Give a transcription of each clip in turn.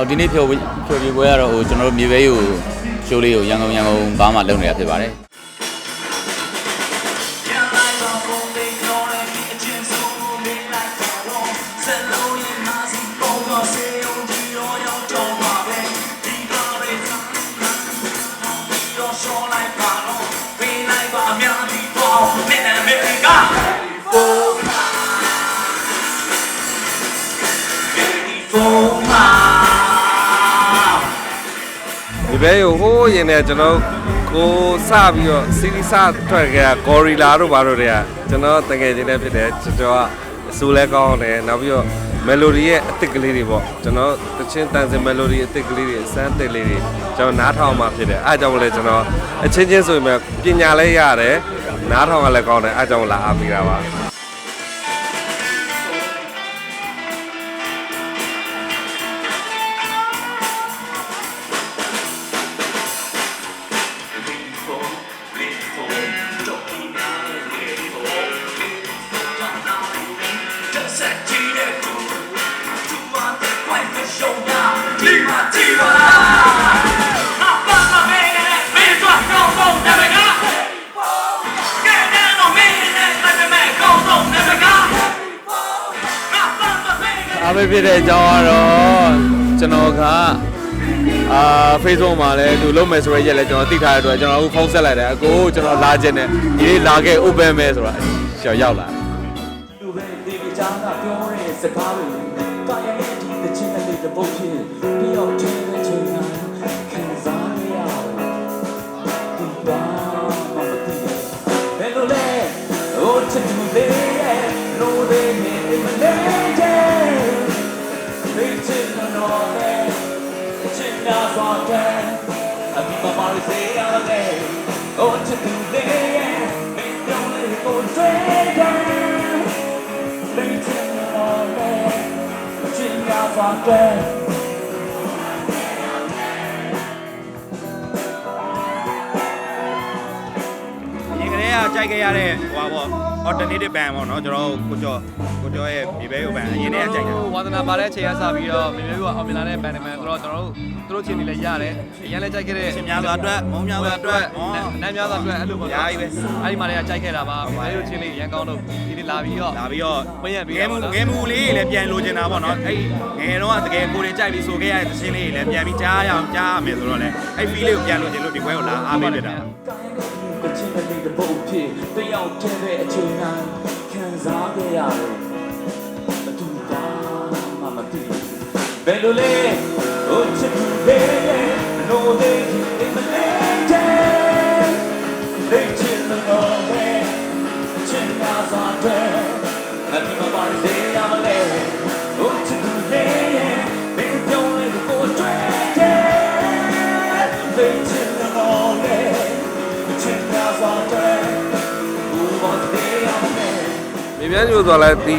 အော်ဒီနေ့ဖြိုဖြိုပြပွဲကတော့ဟိုကျွန်တော်တို့မြေပဲယူရှိုးလေးကိုရန်ကုန်ရန်ကုန်ဘားမှာလုပ်နေတာဖြစ်ပါတယ်ဒီ ဘဲကိုဟိုးရင်နဲ့ကျွန်တော်ကိုစပြီးတော့စီးရီးစထွက်ခဲ့တာဂေါ်ရီလာတို့ဘာတို့တွေကကျွန်တော်တကယ်ချင်းလည်းဖြစ်တယ်ကျွန်တော်ကအစိုးလဲကောင်းတယ်နောက်ပြီးတော့မယ်လိုဒီရဲ့အသစ်ကလေးတွေပေါ့ကျွန်တော်တချင်းတန်စင်မယ်လိုဒီအသစ်ကလေးတွေအစမ်းအသစ်လေးတွေကျွန်တော်နားထောင်မှဖြစ်တယ်အဲအကြောင်းလည်းကျွန်တော်အချင်းချင်းဆိုရင်ပဲပညာလည်းရတယ်နားထောင်ကလည်းကောင်းတယ်အဲအကြောင်းလာအားပေးတာပါ ပေးဖြစ်တဲ့အကြောင်းကတော့ကျွန်တော်ကအာ Facebook မှာလည်းသူလုပ်မယ်ဆိုရရက်လည်းကျွန်တော်သိထားတဲ့အတွက်ကျွန်တော်အခုဖုန်းဆက်လိုက်တယ်အကိုကျွန်တော်လာခြင်းနဲ့ဒီလေးလာခဲ့ open မဲဆိုတာကျွန်တော်ရောက်လာလူပဲဒီကြမ်းကပြောတဲ့စကားတွေကာယနဲ့ဒီတခြင်းလေးတစ်ပုတ်ဖြစ်ပြီးတော့ချင်း ချစ်နာစွာတဲ့အဘိမမလေးစေရတဲ့ဟိုချစ်သူလေးရဲ့မင်းပြောင်းလေးကိုတွေ့တယ် Later on, Virginia from there. ရင်ကလေးကကြိုက်ခဲ့ရတဲ့ဟိုပါပေါ့ alternative band ပေါ့နော်ကျွန်တော်ကိုကျော် ကိုကျော်ရဲ့မြေပဲကို band အရင်တည်းကကြိုက်တယ်ဝါသနာပါတဲ့အချိန်ကစပြီးတော့မေမေတို့ကအောင်မြင်လာတဲ့ဘန်ဒမန်ဆိုတော့ကျွန်တော်တို့သူတို့ချင်းနေလည်းရတယ်အရင်လည်းကြိုက်ခဲ့တဲ့ရှင်များစွာအတွက်မုံများစွာအတွက်ဩနန်းများစွာအတွက်အဲ့လိုပေါ့အများကြီးပဲအဲ့ဒီမှာလည်းကြိုက်ခဲ့တာပါမေမေတို့ချင်းလေးရန်ကောင်းလို့ဒီနေ့လာပြီးတော့လာပြီးတော့ဝင်ရပြီးငယ်မှုငယ်မှုလေးတွေလည်းပြန်လိုချင်တာပေါ့နော်အဲ့ငယ်တော့တကယ်ကိုယ်တွေကြိုက်ပြီးဆိုခဲ့ရတဲ့သချင်းလေးတွေလည်းပြန်ပြီးကြားရအောင်ကြားရမယ်ဆိုတော့လေအဲ့ feel လေးကိုပြန်လိုချင်လို့ဒီဘွဲကိုလာအားပေးပြတာကချင်တဲ့တဲ့ဘုတ်ဖြစ်တယောက်တည်းပဲအချိန်တိုင်းခံစားခဲ့ရတယ် ဘယ်လိုလဲဟိုချစ်သူလေးလို့တဲ့ဒီမလေးတဲ့လေချင်တော့ပဲချင်နာစွာတဲ့အဘိမပါစေရမလဲဟိုချစ်သူလေးမင်းပြောင်းလေးကိုတွေ့တယ်လေချင်တော့လေချင်နာစွာတဲ့ဘူဘောတေးရမလဲမြေပြန်းကျိုးဆိုတော့လည်းဒီ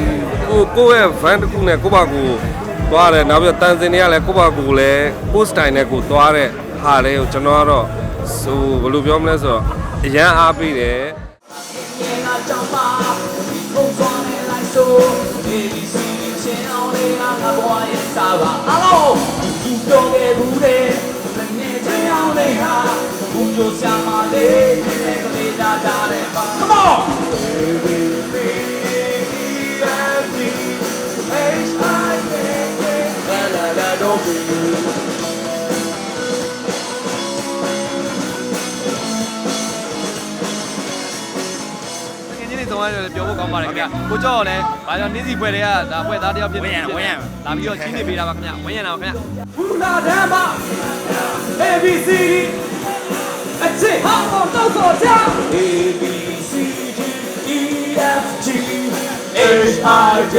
ကိုကိုယ့်ရဲ့ van တစ်ခုနဲ့ကိုယ့်ဘာကို သွားတယ်နောက်ပြီးတန်စင်တွေကလည်းကိုယ့်ဘာကိုယ်လည်းကိုယ့်စတိုင်နဲ့ကိုယ်သွားတဲ့ဟာလေးကိုကျွန်တော်ကတော့ဟိုဘယ်လိုပြောမလဲဆိုတော့အရန်အားပေးတယ်ကြ Come on! ခင်ချင်းတွေသုံးရတယ်ပြောဖို့ကောင်းပါတယ်ခင်ဗျကိုကျော်လည်းဘာကြောင့်နင်းစီဖွဲ့တွေကဒါဖွဲ့သားတယောက်ဖြစ်နေလာပြီးတော့ချင်းနေပေးတာပါခင်ဗျဝင်းရံတာပါခင်ဗျဘူလာဓမ္မ A B C D အချစ်ဟောင်းတော့တော့ကြ A B C D E F G H I J